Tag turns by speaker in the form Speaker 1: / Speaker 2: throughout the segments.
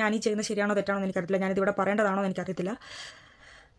Speaker 1: ഞാൻ ഈ ചെയ്യുന്നത് ശരിയാണോ തെറ്റാണോ എന്ന് എനിക്കറിയില്ല ഞാനിത് ഇവിടെ പറയേണ്ടതാണോ എന്ന് എനിക്കറിയത്തില്ല.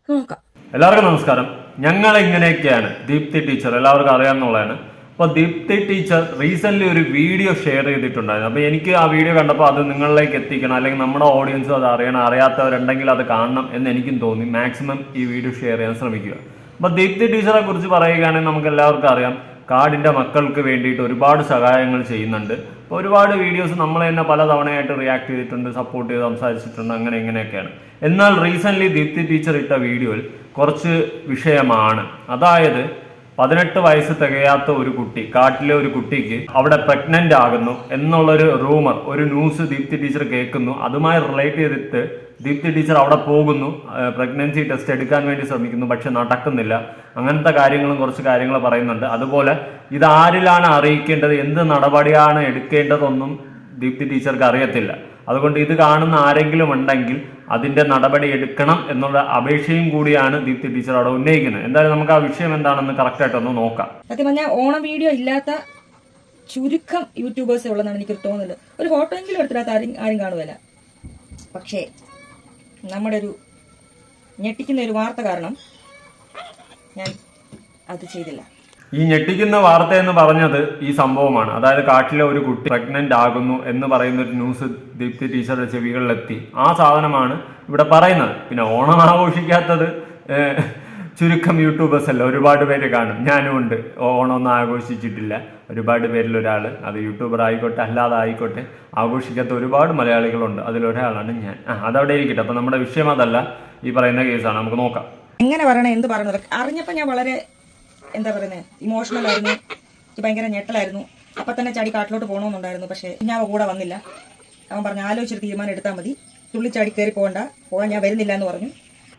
Speaker 1: നോക്കാം.
Speaker 2: എല്ലാവർക്കും നമസ്കാരം. ഞങ്ങൾ ഇങ്ങനെയൊക്കെയാണ് ദീപ്തി ടീച്ചർ? എല്ലാവർക്കും അറിയാമെന്നുള്ളതാണ് അപ്പോൾ ദീപ്തി ടീച്ചർ റീസെന്റ് ഒരു വീഡിയോ ഷെയർ ചെയ്തിട്ടുണ്ടായിരുന്നു. അപ്പോൾ എനിക്ക് ആ വീഡിയോ കണ്ടപ്പോൾ അത് നിങ്ങളിലേക്ക് എത്തിക്കണം അല്ലെങ്കിൽ നമ്മുടെ ഓഡിയൻസും അത് അറിയണം അറിയാത്തവരുണ്ടെങ്കിൽ അത് കാണണം എന്ന് എനിക്കും തോന്നി. മാക്സിമം ഈ വീഡിയോ ഷെയർ ചെയ്യാൻ ശ്രമിക്കുക. അപ്പോൾ ദീപ്തി ടീച്ചറെ കുറിച്ച് പറയുകയാണെങ്കിൽ നമുക്ക് എല്ലാവർക്കും അറിയാം. കാടിന്റെ മക്കൾക്ക് വേണ്ടിയിട്ട് ഒരുപാട് സഹായങ്ങൾ ചെയ്യുന്നുണ്ട്. ഒരുപാട് വീഡിയോസ് നമ്മൾ തന്നെ പല തവണയായിട്ട് റിയാക്ട് ചെയ്തിട്ടുണ്ട് സപ്പോർട്ട് ചെയ്ത് സംസാരിച്ചിട്ടുണ്ട് അങ്ങനെ ഇങ്ങനെയൊക്കെയാണ്. എന്നാൽ റീസെന്റ്ലി ദീപ്തി ടീച്ചർ ഇട്ട വീഡിയോയിൽ കുറച്ച് വിഷയമാണ്. അതായത് പതിനെട്ട് വയസ്സ് തികയാത്ത ഒരു കുട്ടി കാട്ടിലെ ഒരു കുട്ടിക്ക് അവിടെ പ്രഗ്നന്റ് ആകുന്നു എന്നുള്ളൊരു റൂമർ ഒരു ന്യൂസ് ദീപ്തി ടീച്ചർ കേൾക്കുന്നു. അതുമായി റിലേറ്റ് ചെയ്തിട്ട് ദീപ്തി ടീച്ചർ അവിടെ പോകുന്നു. പ്രഗ്നൻസി ടെസ്റ്റ് എടുക്കാൻ വേണ്ടി ശ്രമിക്കുന്നു പക്ഷെ നടക്കുന്നില്ല അങ്ങനത്തെ കാര്യങ്ങളും കുറച്ച് കാര്യങ്ങൾ പറയുന്നുണ്ട്. അതുപോലെ ഇത് ആരിലാണ് അറിയിക്കേണ്ടത്? എന്ത് നടപടിയാണ് എടുക്കേണ്ടതൊന്നും ദീപ്തി ടീച്ചർക്ക് അറിയത്തില്ല. അതുകൊണ്ട് ഇത് കാണുന്ന ആരെങ്കിലും ഉണ്ടെങ്കിൽ അതിന്റെ നടപടി എടുക്കണം എന്നുള്ള അപേക്ഷയും കൂടിയാണ് ദീപ്തി ടീച്ചർ അവിടെ ഉന്നയിക്കുന്നത്. എന്തായാലും നമുക്ക് ആ വിഷയം എന്താണെന്ന് കറക്റ്റായിട്ടൊന്ന് നോക്കാം.
Speaker 1: സത്യം പറഞ്ഞാൽ ഓണം വീഡിയോ ഇല്ലാത്ത ചുരുക്കം യൂട്യൂബേഴ്സ് ഉള്ളതാണ് എനിക്ക് തോന്നുന്നത് ഒരു ഫോട്ടോ എങ്കിലും എടുത്തില്ലാത്ത ആരും ആരും കാണുമല്ല പക്ഷേ നമ്മുടെ ഒരു ഞെട്ടിക്കുന്ന ഒരു വാർത്ത കാരണം ഞാൻ അത് ചെയ്തില്ല.
Speaker 2: ഈ ഞെട്ടിക്കുന്ന വാർത്ത എന്ന് പറഞ്ഞത് ഈ സംഭവമാണ്. അതായത് കാട്ടിലെ ഒരു കുട്ടി പ്രഗ്നന്റ് ആകുന്നു എന്ന് പറയുന്ന ഒരു ന്യൂസ് ദീപ്തി ടീച്ചറുടെ ചെവികളിലെത്തി. ആ സാധനമാണ് ഇവിടെ പറയുന്നത്. പിന്നെ ഓണം ആഘോഷിക്കാത്തത് ചുരുക്കം യൂട്യൂബേഴ്സ് അല്ല ഒരുപാട് പേര് കാണും. ഞാനും ഉണ്ട്. ഓണമൊന്നും ആഘോഷിച്ചിട്ടില്ല. ഒരുപാട് പേരിൽ ഒരാൾ അത് യൂട്യൂബർ ആയിക്കോട്ടെ അല്ലാതെ ആയിക്കോട്ടെ ആഘോഷിക്കാത്ത ഒരുപാട് മലയാളികളുണ്ട്. അതിലൊരാളാണ് ഞാൻ. ആ അതവിടെ ഇരിക്കട്ടെ. അപ്പം നമ്മുടെ വിഷയം അതല്ല. ഈ പറയുന്ന കേസാണ്. നമുക്ക് നോക്കാം.
Speaker 1: എങ്ങനെ പറയണേ? എന്ത് പറയുന്നത്? അറിഞ്ഞപ്പോൾ ഞാൻ വളരെ എന്താ പറയുന്നത് ഇമോഷണൽ ആയിരുന്നു. എനിക്ക് ഭയങ്കര ഞെട്ടലായിരുന്നു. അപ്പൊ തന്നെ ചാടി കാട്ടിലോട്ട് പോകണമെന്നുണ്ടായിരുന്നു പക്ഷേ ഞാൻ കൂടെ വന്നില്ല. അവൻ പറഞ്ഞു ആലോചിച്ചൊരു തീരുമാനം എടുത്താൽ മതി. തുള്ളിച്ചാടി കയറി പോകണ്ട. പോകാൻ ഞാൻ വരുന്നില്ല എന്ന് പറഞ്ഞു.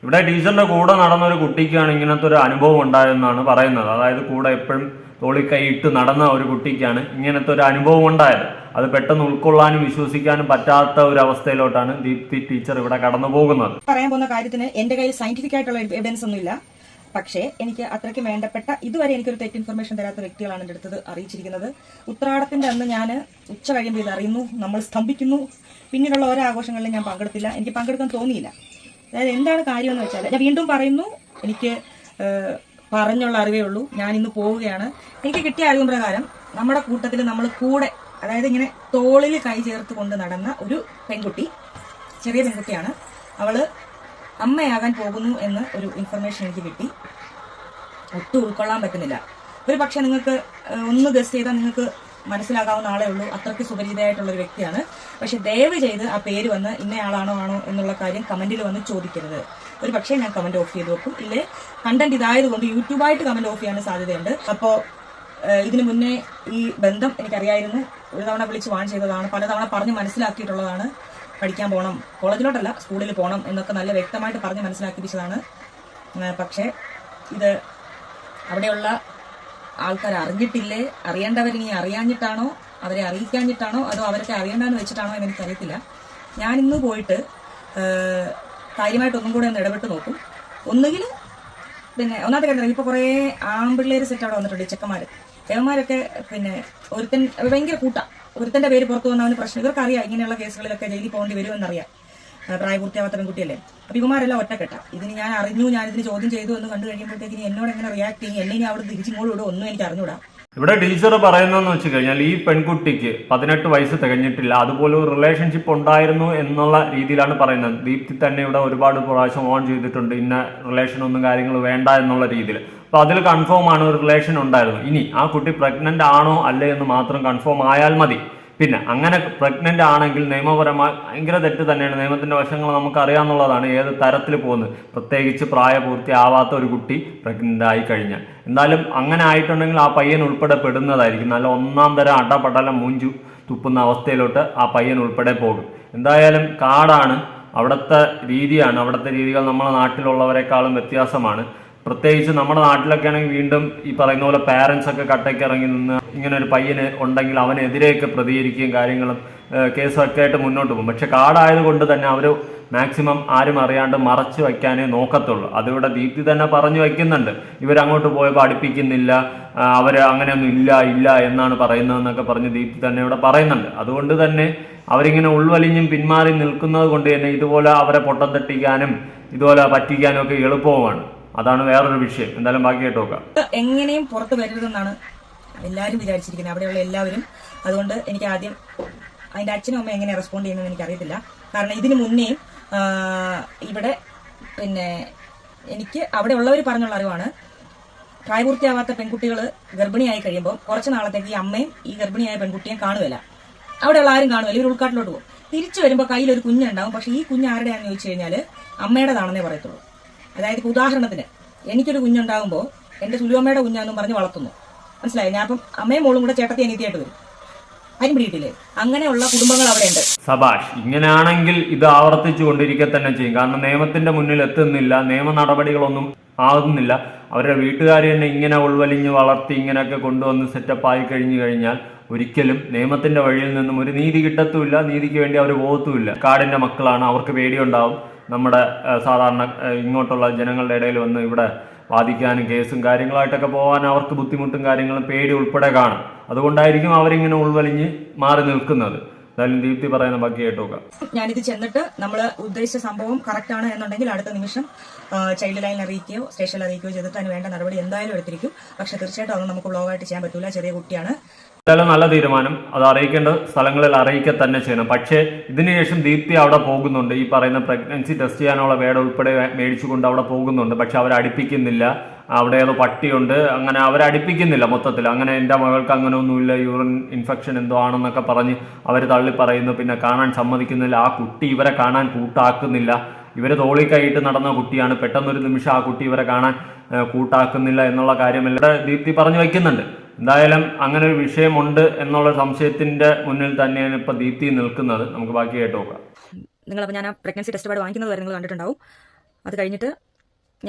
Speaker 2: ഇവിടെ ടീച്ചറിന്റെ കൂടെ നടന്ന ഒരു കുട്ടിക്കാണ് ഇങ്ങനത്തെ ഒരു അനുഭവം ഉണ്ടായതെന്നാണ് പറയുന്നത്. അതായത് കൂടെ എപ്പോഴും തോളി കൈയിട്ട് നടന്ന ഒരു കുട്ടിക്കാണ് ഇങ്ങനത്തെ ഒരു അനുഭവം ഉണ്ടായത്. അത് പെട്ടെന്ന് ഉൾക്കൊള്ളാനും വിശ്വസിക്കാനും പറ്റാത്ത ഒരു അവസ്ഥയിലോട്ടാണ് ദീപ്തി ടീച്ചർ ഇവിടെ കടന്നു പോകുന്നത്.
Speaker 1: പറയാൻ പോകുന്ന കാര്യത്തിന് എന്റെ കയ്യിൽ സയന്റിഫിക് ആയിട്ടുള്ള എവിഡൻസ് ഒന്നുമില്ല. പക്ഷേ എനിക്ക് അത്രയ്ക്ക് വേണ്ടപ്പെട്ട ഇതുവരെ എനിക്കൊരു തെറ്റ് ഇൻഫർമേഷൻ തരാത്ത വ്യക്തികളാണ് എന്റെ അടുത്തത് അറിയിച്ചിരിക്കുന്നത്. ഉത്രാടത്തിന്റെ അന്ന് ഞാൻ ഉച്ച കഴിയുമ്പോൾ ഇത് അറിയുന്നു നമ്മൾ സ്തംഭിക്കുന്നു. പിന്നീടുള്ള ഓരോ ആഘോഷങ്ങളിലും ഞാൻ പങ്കെടുത്തില്ല. എനിക്ക് പങ്കെടുക്കാൻ തോന്നിയില്ല. അതായത് എന്താണ് കാര്യമെന്ന് വെച്ചാൽ ഞാൻ വീണ്ടും പറയുന്നു എനിക്ക് പറഞ്ഞുള്ള അറിവേ ഉള്ളൂ. ഞാൻ ഇന്ന് പോവുകയാണ്. എനിക്ക് കിട്ടിയ അറിവ് പ്രകാരം നമ്മുടെ കൂട്ടത്തിൽ നമ്മൾ കൂടെ അതായത് ഇങ്ങനെ തോളിൽ കൈ ചേർത്ത് കൊണ്ട് നടന്ന ഒരു പെൺകുട്ടി ചെറിയ പെൺകുട്ടിയാണ്. അവൾ അമ്മയാകാൻ പോകുന്നു എന്ന് ഒരു ഇൻഫർമേഷൻ എനിക്ക് കിട്ടി. ഒട്ടും ഉൾക്കൊള്ളാൻ പറ്റുന്നില്ല. ഒരു പക്ഷെ നിങ്ങൾക്ക് ഒന്ന് ഗസ് ചെയ്താൽ നിങ്ങൾക്ക് മനസ്സിലാകാവുന്ന ആളേ ഉള്ളൂ. അത്രയ്ക്ക് സുപരിചിതയായിട്ടുള്ള ഒരു വ്യക്തിയാണ്. പക്ഷെ ദയവ് ചെയ്ത് ആ പേര് വന്ന് ഇന്നയാളാണോ ആണോ എന്നുള്ള കാര്യം കമന്റിൽ വന്ന് ചോദിക്കരുത്. ഒരു പക്ഷേ ഞാൻ കമന്റ് ഓഫ് ചെയ്ത് വെക്കും. ഇല്ലേ? കണ്ടന്റ് ഇതായതുകൊണ്ട് യൂട്യൂബായിട്ട് കമന്റ് ഓഫ് ചെയ്യാൻ സാധ്യതയുണ്ട്. അപ്പോൾ ഇതിനു മുന്നേ ഈ ബന്ധം എനിക്കറിയായിരുന്നു. ഒരു തവണ വിളിച്ച് വാൺ ചെയ്തതാണ്. പലതവണ പറഞ്ഞ് മനസ്സിലാക്കിയിട്ടുള്ളതാണ്. പഠിക്കാൻ പോകണം കോളേജിലോട്ടല്ല സ്കൂളിൽ പോകണം എന്നൊക്കെ നല്ല വ്യക്തമായിട്ട് പറഞ്ഞ് മനസ്സിലാക്കിപ്പിച്ചതാണ്. പക്ഷേ ഇത് അവിടെയുള്ള ആൾക്കാർ അറിഞ്ഞിട്ടില്ലേ അറിയേണ്ടവരിനി അറിയാഞ്ഞിട്ടാണോ? അവരെ അറിയിക്കാഞ്ഞിട്ടാണോ? അതോ അവരൊക്കെ അറിയേണ്ടെന്ന് വെച്ചിട്ടാണോ എനിക്കറിയത്തില്ല. ഞാൻ ഇന്ന് പോയിട്ട് കാര്യമായിട്ട് ഒന്നും കൂടെ ഒന്ന് ഇടപെട്ട് നോക്കും. ഒന്നുകിൽ പിന്നെ ഒന്നാമത്തെ കാര്യം ഇപ്പോൾ കുറേ ആമ്പിള്ളേർ സെറ്റ് അവിടെ വന്നിട്ടുണ്ട് ചെക്കന്മാർ ചെക്കന്മാരൊക്കെ പിന്നെ ഒരുത്തൻ ഭയങ്കര കൂട്ടാ. ഒരുത്തന്റെ പേര് പുറത്തു വന്നവന് പ്രശ്നം. ഇവർക്കറിയാം ഇങ്ങനെയുള്ള കേസുകളിലൊക്കെ ജയിലിൽ പോകേണ്ടി വരുമെന്നറിയാം. പ്രായപൂർത്തിയാവാത്ത പെൺകുട്ടിയല്ലേ അപ്പൊ ഇവന്മാരെല്ലാം ഒറ്റക്കെട്ട. ഇതിന് ഞാൻ അറിഞ്ഞു ഞാൻ ഇതിന് ചോദ്യം ചെയ്തു എന്ന് കണ്ടു കഴിയുമ്പോഴത്തേക്ക് ഇനി എന്നോട് എങ്ങനെ റിയാക്ട് ചെയ്യും? എന്നെ ഇനി അവിടെ തിരിച്ചിങ്ങോട്ട് വിടും ഒന്നും എനിക്ക് അറിഞ്ഞൂടാ.
Speaker 2: ഇവിടെ ടീച്ചർ പറയുന്നതെന്ന് വെച്ച് കഴിഞ്ഞാൽ ഈ പെൺകുട്ടിക്ക് പതിനെട്ട് വയസ്സ് തികഞ്ഞിട്ടില്ല. അതുപോലെ ഒരു റിലേഷൻഷിപ്പ് ഉണ്ടായിരുന്നു എന്നുള്ള രീതിയിലാണ് പറയുന്നത്. ദീപ്തി തന്നെ ഇവിടെ ഒരുപാട് പ്രാവശ്യം ഓൺ ചെയ്തിട്ടുണ്ട്. ഇന്ന റിലേഷൻ ഒന്നും കാര്യങ്ങൾ വേണ്ട എന്നുള്ള രീതിയിൽ. അപ്പൊ അതിൽ കൺഫേം ആണ് ഒരു റിലേഷൻ ഉണ്ടായിരുന്നു. ഇനി ആ കുട്ടി പ്രഗ്നന്റ് ആണോ അല്ലേ എന്ന് മാത്രം കൺഫേം ആയാൽ മതി. പിന്നെ അങ്ങനെ പ്രഗ്നന്റ് ആണെങ്കിൽ നിയമപരമായി ഭയങ്കര തെറ്റ് തന്നെയാണ്. നിയമത്തിന്റെ വശങ്ങൾ നമുക്ക് അറിയാമെന്നുള്ളതാണ് ഏത് തരത്തിൽ പോകുന്നത്. പ്രത്യേകിച്ച് പ്രായപൂർത്തിയാവാത്ത ഒരു കുട്ടി പ്രഗ്നന്റ് ആയി കഴിഞ്ഞാൽ. എന്തായാലും അങ്ങനെ ആയിട്ടുണ്ടെങ്കിൽ ആ പയ്യൻ ഉൾപ്പെടെ പെടുന്നതായിരിക്കും. നല്ല ഒന്നാം തരം അടപടലം മൂഞ്ചു തുപ്പുന്ന അവസ്ഥയിലോട്ട് ആ പയ്യൻ ഉൾപ്പെടെ പോകും. എന്തായാലും കാടാണ്. അവിടുത്തെ രീതിയാണ്. അവിടുത്തെ രീതികൾ നമ്മളെ നാട്ടിലുള്ളവരെക്കാളും വ്യത്യാസമാണ്. പ്രത്യേകിച്ച് നമ്മുടെ നാട്ടിലൊക്കെ ആണെങ്കിൽ വീണ്ടും ഈ പറയുന്ന പോലെ പാരൻസ് ഒക്കെ കട്ടയ്ക്ക് ഇറങ്ങി നിന്ന് ഇങ്ങനെ ഒരു പയ്യന് ഉണ്ടെങ്കിൽ അവനെതിരെയൊക്കെ പ്രതികരിക്കുകയും കാര്യങ്ങളും കേസൊക്കെ ആയിട്ട് മുന്നോട്ട് പോകും. പക്ഷെ കാടായതുകൊണ്ട് തന്നെ അവർ മാക്സിമം ആരും അറിയാണ്ട് മറച്ചു വയ്ക്കാനേ നോക്കത്തുള്ളൂ. അതിവിടെ ദീപ്തി തന്നെ പറഞ്ഞു വയ്ക്കുന്നുണ്ട്. ഇവരങ്ങോട്ട് പോയപ്പോൾ അടുപ്പിക്കുന്നില്ല അവർ അങ്ങനെയൊന്നും ഇല്ല ഇല്ല എന്നാണ് പറയുന്നതെന്നൊക്കെ പറഞ്ഞ് ദീപ്തി തന്നെ ഇവിടെ പറയുന്നുണ്ട്. അതുകൊണ്ട് തന്നെ അവരിങ്ങനെ ഉൾവലിഞ്ഞും പിന്മാറി നിൽക്കുന്നത് കൊണ്ട് തന്നെ ഇതുപോലെ അവരെ പൊട്ടം തട്ടിക്കാനും ഇതുപോലെ പറ്റിക്കാനും ഒക്കെ എളുപ്പവുമാണ്. അതാണ് വേറൊരു വിഷയം. എന്തായാലും ബാക്കി കേട്ട്
Speaker 1: എങ്ങനെയും പുറത്ത് വരരുതെന്നാണ് എല്ലാവരും വിചാരിച്ചിരിക്കുന്നത്. അവിടെയുള്ള എല്ലാവരും. അതുകൊണ്ട് എനിക്ക് ആദ്യം അതിന്റെ അച്ഛനും അമ്മ എങ്ങനെ റെസ്പോണ്ട് ചെയ്യുന്നതെന്ന് എനിക്കറിയത്തില്ല. കാരണം ഇതിനു മുന്നേ ഇവിടെ പിന്നെ എനിക്ക് അവിടെ ഉള്ളവർ പറഞ്ഞുള്ള അറിവാണ്. പ്രായപൂർത്തിയാവാത്ത പെൺകുട്ടികൾ ഗർഭിണിയായി കഴിയുമ്പോൾ കുറച്ച് നാളത്തേക്ക് ഈ അമ്മയും ഈ ഗർഭിണിയായ പെൺകുട്ടിയെ കാണുമല്ല അവിടെയുള്ള ആരും കാണുമല്ല ഇവർ ഉൾക്കാട്ടിലോട്ട് പോകും. തിരിച്ചു വരുമ്പോൾ കയ്യിൽ ഒരു കുഞ്ഞുണ്ടാവും. പക്ഷെ ഈ കുഞ്ഞ് ആരുടെയാണെന്ന് ചോദിച്ചു കഴിഞ്ഞാൽ അമ്മയുടേതാണെന്നേ പറയത്തുള്ളൂ. അതായത് ഇപ്പൊ ഉദാഹരണത്തിന് എനിക്കൊരു കുഞ്ഞുണ്ടാകുമ്പോൾ എന്റെ സുലുവമ്മയുടെ കുഞ്ഞാന്നും പറഞ്ഞ് വളർത്തുന്നു. മനസ്സിലായി? ഞാൻ അപ്പം അമ്മയും മോളും കൂടെ ചേട്ടത്തി അനിയത്തിയായിട്ട് വരും. അതിന് പിടിയിട്ടില്ലേ അങ്ങനെയുള്ള കുടുംബങ്ങൾ അവിടെ ഉണ്ട്
Speaker 2: സബാഷ് ഇങ്ങനെയാണെങ്കിൽ ഇത് ആവർത്തിച്ചു കൊണ്ടിരിക്കുക തന്നെ ചെയ്യും. കാരണം നിയമത്തിന്റെ മുന്നിൽ എത്തുന്നില്ല നിയമ നടപടികളൊന്നും ആകുന്നില്ല അവരുടെ വീട്ടുകാർ തന്നെ ഇങ്ങനെ ഉൾവലിഞ്ഞ് വളർത്തി ഇങ്ങനെയൊക്കെ കൊണ്ടുവന്ന് സെറ്റപ്പ് ആയി കഴിഞ്ഞു കഴിഞ്ഞാൽ ഒരിക്കലും നിയമത്തിന്റെ വഴിയിൽ നിന്നും ഒരു നീതി കിട്ടത്തുമില്ല നീതിക്ക് വേണ്ടി അവർ പോകത്തുമില്ല. കാടിന്റെ മക്കളാണ് അവർക്ക് പേടിയുണ്ടാവും. നമ്മുടെ സാധാരണ ഇങ്ങോട്ടുള്ള ജനങ്ങളുടെ ഇടയിൽ വന്ന് ഇവിടെ വാദിക്കാനും കേസും കാര്യങ്ങളായിട്ടൊക്കെ പോകാൻ അവർക്ക് ബുദ്ധിമുട്ടും കാര്യങ്ങളും പേടി ഉൾപ്പെടെ കാണും. അതുകൊണ്ടായിരിക്കും അവരിങ്ങനെ ഉൾവലിഞ്ഞ് മാറി നിൽക്കുന്നത്. എന്തായാലും ദീപ്തി പറയുന്ന ബാക്കി കേട്ട് നോക്കാം
Speaker 1: ഞാനിത് ചെന്നിട്ട് നമ്മൾ ഉദ്ദേശിച്ച സംഭവം കറക്റ്റ് ആണ് എന്നുണ്ടെങ്കിൽ അടുത്ത നിമിഷം ചൈൽഡ് ലൈനിൽ അറിയിക്കുകയോ സ്റ്റേഷനിൽ അറിയിക്കുകയോ ചെയ്തിട്ട് അതിന് വേണ്ട നടപടി എന്തായാലും എടുത്തിരിക്കും. പക്ഷെ തീർച്ചയായിട്ടും അതൊന്നും നമുക്ക് ബ്ലോഗായിട്ട് ചെയ്യാൻ പറ്റൂല. ചെറിയ കുട്ടിയാണ്.
Speaker 2: എന്തായാലും നല്ല തീരുമാനം. അത് അറിയിക്കേണ്ട സ്ഥലങ്ങളിൽ അറിയിക്കുക തന്നെ ചെയ്യണം. പക്ഷേ ഇതിനുശേഷം ദീപ്തി അവിടെ പോകുന്നുണ്ട്. ഈ പറയുന്ന പ്രഗ്നൻസി ടെസ്റ്റ് ചെയ്യാനുള്ള വേട ഉൾപ്പെടെ മേടിച്ചുകൊണ്ട് അവിടെ പോകുന്നുണ്ട്. പക്ഷെ അവർ അടുപ്പിക്കുന്നില്ല അവിടെ ഏതോ പട്ടിയുണ്ട്. അങ്ങനെ അവരെ അടുപ്പിക്കുന്നില്ല മൊത്തത്തിൽ അങ്ങനെ എന്റെ മകൾക്ക് അങ്ങനെ ഒന്നുമില്ല. യൂറിൻ ഇൻഫെക്ഷൻ എന്തോ ആണെന്നൊക്കെ പറഞ്ഞ് അവർ തള്ളി പറയുന്നു. പിന്നെ കാണാൻ സമ്മതിക്കുന്നില്ല. ആ കുട്ടി ഇവരെ കാണാൻ കൂട്ടാക്കുന്നില്ല. ഇവരെ തോളി കൈയിട്ട് നടന്ന കുട്ടിയാണ്. പെട്ടെന്നൊരു നിമിഷം ആ കുട്ടി ഇവരെ കാണാൻ കൂട്ടാക്കുന്നില്ല എന്നുള്ള കാര്യമെല്ലാം ദീപ്തി പറഞ്ഞു വയ്ക്കുന്നുണ്ട് എന്തായാലും അങ്ങനെ ഒരു വിഷയമുണ്ട് എന്നുള്ള സംശയത്തിന്റെ മുന്നിൽ തന്നെയാണ് ഇപ്പൊ ദീപ്തി നിൽക്കുന്നത്. നമുക്ക് ബാക്കി നോക്കാം.
Speaker 1: നിങ്ങളപ്പോൾ ഞാൻ പ്രഗ്നൻസി ടെസ്റ്റ് പാട് വാങ്ങിക്കുന്നത് നിങ്ങൾ കണ്ടിട്ടുണ്ടാവും. അത് കഴിഞ്ഞിട്ട്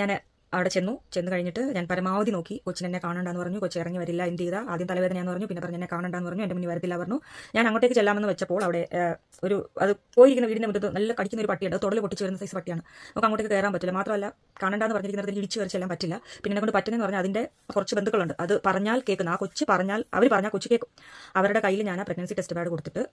Speaker 1: ഞാൻ അവിടെ ചെന്നു. ചെന്ന് കഴിഞ്ഞിട്ട് ഞാൻ പരമാവധി നോക്കി. കൊച്ചിനെ എന്നെ കാണണ്ടെന്ന് പറഞ്ഞു. കൊച്ചി ഇറങ്ങി വരില്ല എന്ത് ചെയ്താൽ ആദ്യം തലവേദനയാന്ന് പറഞ്ഞു. പിന്നെ പറഞ്ഞു എന്നെ കാണണ്ടെന്ന് പറഞ്ഞു. എന്റെ മുന്നിൽ വരത്തില്ല പറഞ്ഞു. ഞാൻ അങ്ങോട്ടേക്ക് ചെല്ലാമെന്ന് വെച്ചപ്പോൾ അവിടെ ഒരു അത് പോയിരിക്കുന്ന വീടിന്റെ മുറ്റത്ത് നല്ല കടിക്കുന്ന ഒരു പട്ടിയുണ്ട്. തുടൽ പൊട്ടിച്ച് വരുന്ന സൈസ് പട്ടിയാണ്. നമുക്ക് അങ്ങോട്ടേക്ക് കയറാൻ പറ്റില്ല. മാത്രമല്ല കാണണ്ടെന്ന് പറഞ്ഞിരിക്കുന്നത് ഇടിച്ചു കയറി ചെല്ലാൻ പറ്റില്ല. പിന്നെ എന്നെ കൊണ്ട് പറ്റുന്നതെന്ന് പറഞ്ഞാൽ അതിന്റെ കുറച്ച് ബന്ധുക്കളുണ്ട്. അത് പറഞ്ഞാൽ കേൾക്കുന്ന. ആ കൊച്ച് പറഞ്ഞാൽ അവർ പറഞ്ഞാൽ കൊച്ചു കേൾക്കും. അവരുടെ കയ്യിൽ ഞാൻ ആ പ്രഗ്നൻസി ടെസ്റ്റ് പാഡ് കൊടുത്തിട്ട്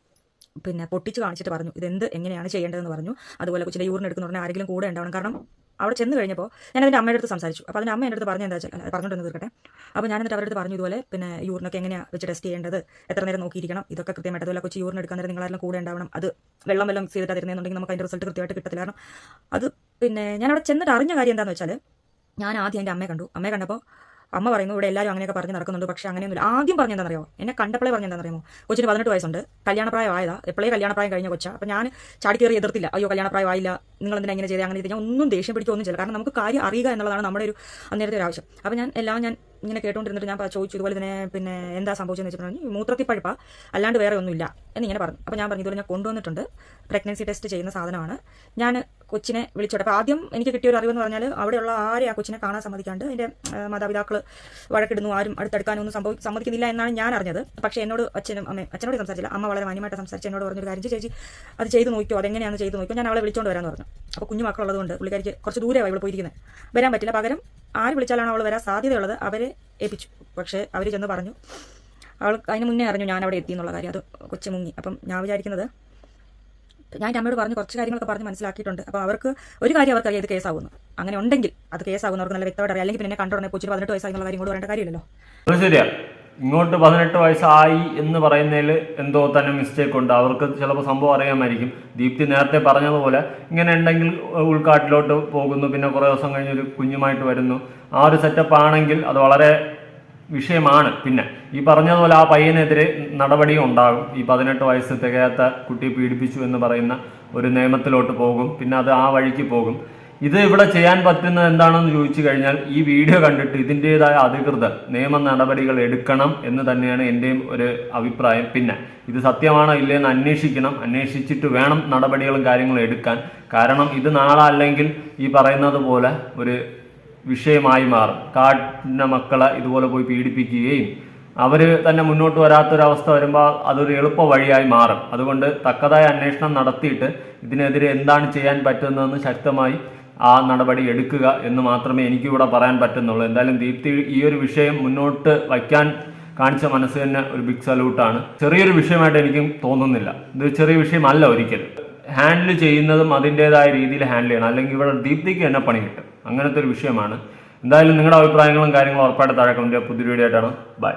Speaker 1: പിന്നെ പൊട്ടിച്ച് കാണിച്ചിട്ട് പറഞ്ഞു ഇതെന്ത് എങ്ങനെയാണ് ചെയ്യേണ്ടതെന്ന് പറഞ്ഞു. അതുപോലെ കൊച്ചിന്റെ യൂറിൻ എടുക്കുന്ന പറഞ്ഞാൽ ആരെങ്കിലും കൂടെ ഉണ്ടാവണം. കാരണം അവിടെ ചെന്ന് കഴിഞ്ഞപ്പോൾ ഞാൻ അതിന്റെ അമ്മയുടെ അടുത്ത് സംസാരിച്ചു. അപ്പോൾ അതിന്റെ അമ്മ അടുത്ത് പറഞ്ഞു എന്താ വെച്ചാൽ പറഞ്ഞിട്ടൊന്ന് തീർക്കട്ടെ. അപ്പോൾ ഞാൻ എന്നിട്ട് അവരുടെ പറഞ്ഞു ഇതുപോലെ പിന്നെ യൂറിനൊക്കെ എങ്ങനെയാണ് വെച്ച് ടെസ്റ്റ് ചെയ്യേണ്ടത്? എത്ര നേരം നോക്കിയിരിക്കണം? ഇതൊക്കെ കൃത്യമായിട്ട്. അതുപോലെ കൊച്ചി യൂറിൻ എടുക്കാൻ നേരം നിങ്ങളെല്ലാം കൂടെ ഉണ്ടാവണം. അത് വെള്ളം വെള്ളം മിക്സ് ചെയ്തിട്ട് തരുന്നതെന്നുണ്ടെങ്കിൽ നമുക്ക് അതിന്റെ റിസൾട്ട് കൃത്യമായിട്ട് കിട്ടത്തില്ല. കാരണം അത് പിന്നെ ഞാൻ അവിടെ ചെന്നിട്ട് അറിഞ്ഞ കാര്യം എന്താണെന്ന് വെച്ചാൽ ഞാൻ ആദ്യം എന്റെ അമ്മയെ കണ്ടു. അമ്മയെ കണ്ടപ്പോൾ അമ്മ പറയുന്നു ഇവിടെ എല്ലാവരും അങ്ങനെയൊക്കെ പറഞ്ഞ് നടക്കുന്നുണ്ട് പക്ഷേ അങ്ങനെയൊന്നുമില്ല. ആദ്യം പറഞ്ഞ എന്താണെന്നറിയോ? എന്നെ കണ്ടപ്പോഴേ പറഞ്ഞ എന്താണെന്നറിയാമോ? കൊച്ചിന് പതിനെട്ട് വയസ്സുണ്ട്. കല്യാണപ്രായം ആയതാ. എപ്പോഴേ കല്യാണപ്രായം കഴിഞ്ഞ കൊച്ചാ. അപ്പോൾ ഞാൻ ചാടി കയറി എതിർത്തില്ല. അയ്യോ കല്യാണപ്രായം ആയില്ല. നിങ്ങൾ എന്തിനാ ഇങ്ങനെ ചെയ്തേ? അങ്ങനെ ഞാൻ ഒന്നും ദേഷ്യം പിടിക്കൊന്നും ചെയ്യില്ല. കാരണം നമുക്ക് കാര്യം അറിയുക എന്നുള്ളതാണ് നമ്മുടെ ഒരു അന്നേരത്തെ ഒരു ആവശ്യം. അപ്പോൾ ഞാൻ എല്ലാം ഞാൻ ഇങ്ങനെ കേട്ടോണ്ടിരുന്നിട്ട് ഞാൻ ചോദിച്ചു ഇതുപോലെ തന്നെ പിന്നെ എന്താ സംഭവിച്ചതെന്ന് വെച്ചിട്ടുണ്ടെങ്കിൽ മൂത്രത്തിൽ പഴുപ്പ അല്ലാണ്ട് വേറെ ഒന്നുമില്ല. എന്നിങ്ങനെ പറഞ്ഞു. അപ്പോൾ ഞാൻ പറഞ്ഞു ഇതുപോലെ ഞാൻ കൊണ്ടുവന്നിട്ടുണ്ട്. പ്രഗ്നൻസി ടെസ്റ്റ് ചെയ്യുന്ന സാധനമാണ്. ഞാൻ കൊച്ചിനെ വിളിച്ചോട്ടെ. അപ്പോൾ ആദ്യം എനിക്ക് കിട്ടിയ ഒരു അറിവെന്ന് പറഞ്ഞാൽ അവിടെയുള്ള ആരെ ആ കൊച്ചിനെ കാണാൻ സമ്മതിക്കാണ്ട് എന്റെ മാതാപിതാക്കൾ വഴക്കിടുന്നു ആരും അടുത്തെടുക്കാനൊന്നും സംഭവി സമ്മതിക്കുന്നില്ല എന്നാണ് ഞാൻ അറിഞ്ഞത്. പക്ഷേ എന്നോട് അച്ഛനും അമ്മ അച്ഛനോട് സംസാരിച്ചില്ല. അമ്മ വളരെ മാന്യമായിട്ട് സംസാരിച്ച് എന്നോട് പറഞ്ഞൊരു കാര്യം ചേച്ചി അത് ചെയ്ത് നോക്കിയോ അതെങ്ങനെയാണ് ചെയ്ത് നോക്കിയോ ഞാൻ അവളെ വിളിച്ചോണ്ട് വരാമെന്ന് പറഞ്ഞു. അപ്പോൾ കുഞ്ഞു മക്കളുള്ളതുകൊണ്ട് പുള്ളിക്കാരിക്ക് കുറച്ച് ദൂരെ ഇവിടെ പോയിരിക്കുന്നത് വരാൻ പറ്റില്ല. പകരം ആര് വിളിച്ചാലാണ് അവൾ വരാൻ സാധ്യതയുള്ളത് അവരെ ഏൽപ്പിച്ചു. പക്ഷേ അവർ ചെന്ന് പറഞ്ഞു അവൾ അതിന് മുന്നേ അറിഞ്ഞു ഞാൻ അവിടെ എത്തി എന്നുള്ള കാര്യം. അത് കൊച്ചു മുങ്ങി. അപ്പം ഞാൻ വിചാരിക്കുന്നത് ഞാൻ അമ്മയോട് പറഞ്ഞ് കുറച്ച് കാര്യങ്ങളൊക്കെ പറഞ്ഞ് മനസ്സിലാക്കിയിട്ടുണ്ട്. അപ്പോൾ അവർക്ക് ഒരു കാര്യം അവർക്ക് അറിയാം ഇത് കേസാവുന്നു. അങ്ങനെ ഉണ്ടെങ്കിൽ അത് കേസാവുന്നവർക്ക് നല്ല വ്യക്തമായിട്ട് അറിയാം. അല്ലെങ്കിൽ പിന്നെ കണ്ടുടനെ കൊച്ചിന് പതിനെട്ട് വയസ്സായി എന്നുള്ള കാര്യം കൂടെ പറയേണ്ട കാര്യമില്ലല്ലോ.
Speaker 2: ശരിയാ. ഇങ്ങോട്ട് പതിനെട്ട് വയസ്സായി എന്ന് പറയുന്നതിൽ എന്തോ തന്നെ മിസ്റ്റേക്ക് ഉണ്ട്. അവർക്ക് ചിലപ്പോൾ സംഭവം അറിയാമായിരിക്കും. ദീപ്തി നേരത്തെ പറഞ്ഞതുപോലെ ഇങ്ങനെ ഉണ്ടെങ്കിൽ ഉൾക്കാട്ടിലോട്ട് പോകുന്നു. പിന്നെ കുറേ ദിവസം കഴിഞ്ഞ് ഒരു കുഞ്ഞുമായിട്ട് വരുന്നു. ആ ഒരു സെറ്റപ്പ് ആണെങ്കിൽ അത് വളരെ വിഷയമാണ്. പിന്നെ ഈ പറഞ്ഞതുപോലെ ആ പയ്യനെതിരെ നടപടിയും ഉണ്ടാകും. ഈ പതിനെട്ട് വയസ്സ് തികയാത്ത കുട്ടിയെ പീഡിപ്പിച്ചു എന്ന് പറയുന്ന ഒരു നിയമത്തിലോട്ട് പോകും. പിന്നെ അത് ആ വഴിക്ക് പോകും. ഇത് ഇവിടെ ചെയ്യാൻ പറ്റുന്നത് എന്താണെന്ന് ചോദിച്ചു കഴിഞ്ഞാൽ ഈ വീഡിയോ കണ്ടിട്ട് ഇതിന്റെതായ അധികൃതർ നിയമ നടപടികൾ എടുക്കണം എന്ന് തന്നെയാണ് എന്റെയും ഒരു അഭിപ്രായം. പിന്നെ ഇത് സത്യമാണോ ഇല്ലയെന്ന് അന്വേഷിക്കണം. അന്വേഷിച്ചിട്ട് വേണം നടപടികളും കാര്യങ്ങളും എടുക്കാൻ. കാരണം ഇത് നാളെ അല്ലെങ്കിൽ ഈ പറയുന്നത് പോലെ ഒരു വിഷയമായി മാറും. കാട്ടിന്റെ മക്കളെ ഇതുപോലെ പോയി പീഡിപ്പിക്കുകയും അവർ തന്നെ മുന്നോട്ട് വരാത്തൊരവസ്ഥ വരുമ്പോൾ അതൊരു എളുപ്പ വഴിയായി മാറും. അതുകൊണ്ട് തക്കതായ അന്വേഷണം നടത്തിയിട്ട് ഇതിനെതിരെ എന്താണ് ചെയ്യാൻ പറ്റുന്നതെന്ന് ശക്തമായി ആ നടപടി എടുക്കുക എന്ന് മാത്രമേ എനിക്കിവിടെ പറയാൻ പറ്റുന്നുള്ളൂ. എന്തായാലും ദീപ്തി ഈ ഒരു വിഷയം മുന്നോട്ട് വയ്ക്കാൻ കാണിച്ച മനസ്സ് തന്നെ ഒരു ബിഗ് സല്യൂട്ടാണ് ചെറിയൊരു വിഷയമായിട്ട് എനിക്കും തോന്നുന്നില്ല. ഇത് ചെറിയ വിഷയമല്ല ഒരിക്കലും. ഹാൻഡിൽ ചെയ്യുന്നതും അതിന്റെതായ രീതിയിൽ ഹാൻഡിൽ ചെയ്യണം. അല്ലെങ്കിൽ ഇവിടെ ദീപ്തിക്ക് തന്നെ പണി കിട്ടും. അങ്ങനത്തെ ഒരു വിഷയമാണ്. എന്തായാലും നിങ്ങളുടെ അഭിപ്രായങ്ങളും കാര്യങ്ങളും ഉറപ്പായിട്ട് താഴെ കമന്റ് ചെയ്യുക. പുതിയൊരു വീഡിയോ ആയിട്ടാണ് ബൈ